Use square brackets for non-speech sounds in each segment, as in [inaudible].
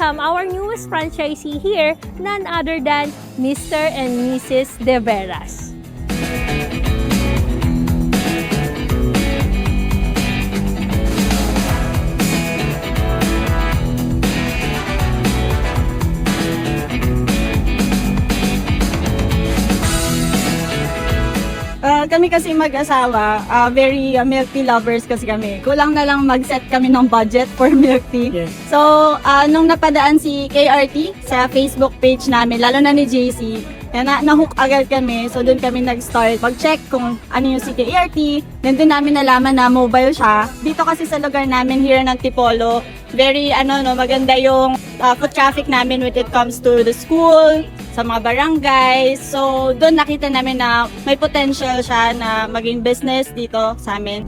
welcome our newest franchisee here, none other than Mr. and Mrs. De Veras. Ah, kami kasi mag-asawa, ah, very ah, milk tea lovers kasi kami. Kulang na lang mag-set kami ng budget for [laughs] milk tea. Yes. So, ah, nung napadaan si KRT sa Facebook page namin, lalo na ni JC, kaya na, na-hook agad kami. So, doon kami nag-start mag-check kung ano yung si KRT. Then, doon namin nalaman na mobile siya. Dito kasi sa lugar namin here ng Tipolo, very, ano, no, maganda yung ah, foot traffic namin when it comes to the school, sa mga barangays. So, doon nakita namin na may potential siya na maging business dito sa amin.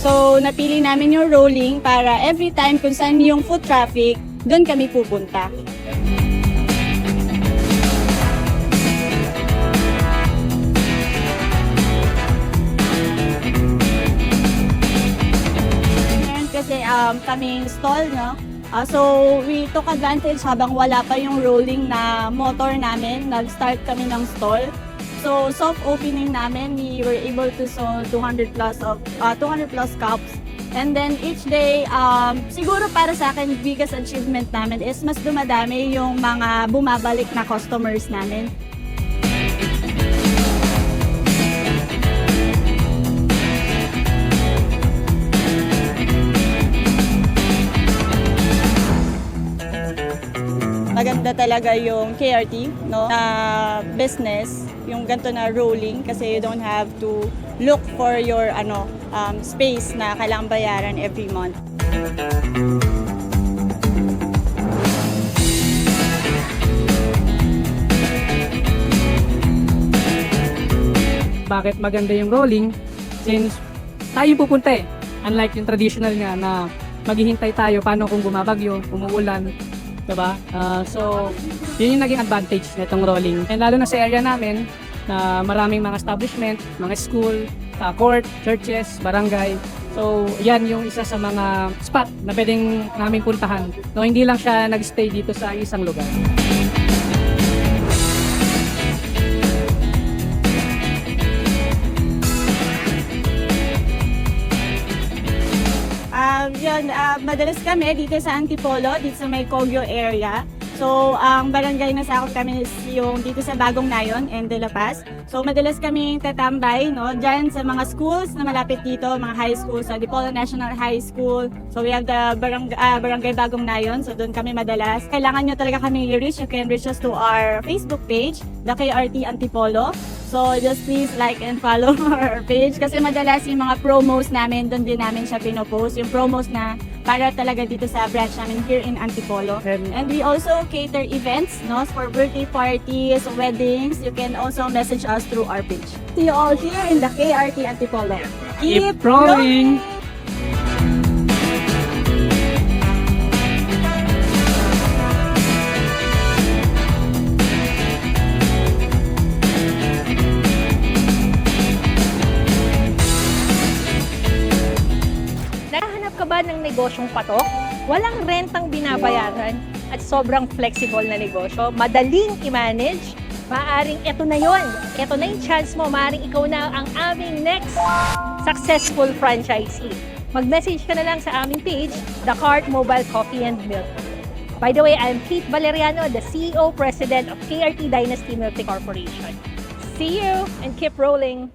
So, napili namin yung rolling para every time kung saan yung foot traffic, doon kami pupunta. Um, kaming stall, no? Ah, so, we took advantage habang wala pa yung rolling na motor namin. Nag-start kami ng stall. So, soft opening namin, we were able to sell 200 plus of ah, 200 plus cups. And then each day, um, siguro para sa akin, biggest achievement namin is mas dumadami yung mga bumabalik na customers namin. Maganda talaga yung KRT, no? Na business, yung ganito na rolling kasi you don't have to look for your ano um, space na kailangan bayaran every month. Bakit maganda yung rolling? Since tayo pupunta eh. Unlike yung traditional nga na maghihintay tayo paano kung bumabagyo, umuulan, diba? Ah, so, yun yung naging advantage nitong rolling. And lalo na sa area namin, na maraming mga establishment, mga school, ah, court, churches, barangay. So, yan yung isa sa mga spot na pwedeng namin puntahan. No, hindi lang siya nag-stay dito sa isang lugar. Ah, madalas kami dito sa Antipolo, dito sa may Kogyo area. So, ang barangay na sakop kami is yung dito sa Bagong Nayon and De La Paz. So, madalas kami tatambay, no, dyan sa mga schools na malapit dito, mga high schools, sa Dipolo National High School. So, we have the barangay, barangay Bagong Nayon. So, doon kami madalas. Kailangan nyo talaga kami i-reach. You can reach us to our Facebook page, the KRT Antipolo. So, just please like and follow [laughs] our page kasi madalas yung mga promos namin, doon din namin siya pinopost. Yung promos na para talaga dito sa branch namin here in Antipolo. And we also cater events, no, for birthday parties, weddings. You can also message us through our page. See you all here in the KRT Antipolo. keep rolling! Nakahanap ba ng negosyong patok? Walang rentang binabayaran at sobrang flexible na negosyo. Madaling i-manage. Maaring ito na yon. Ito na yung chance mo. Maaring ikaw na ang aming next successful franchisee. Mag-message ka na lang sa aming page, The Cart Mobile Coffee and Milk. By the way, I'm Pete Valeriano, the CEO President of KRT Dynasty Milk Corporation. See you and keep rolling!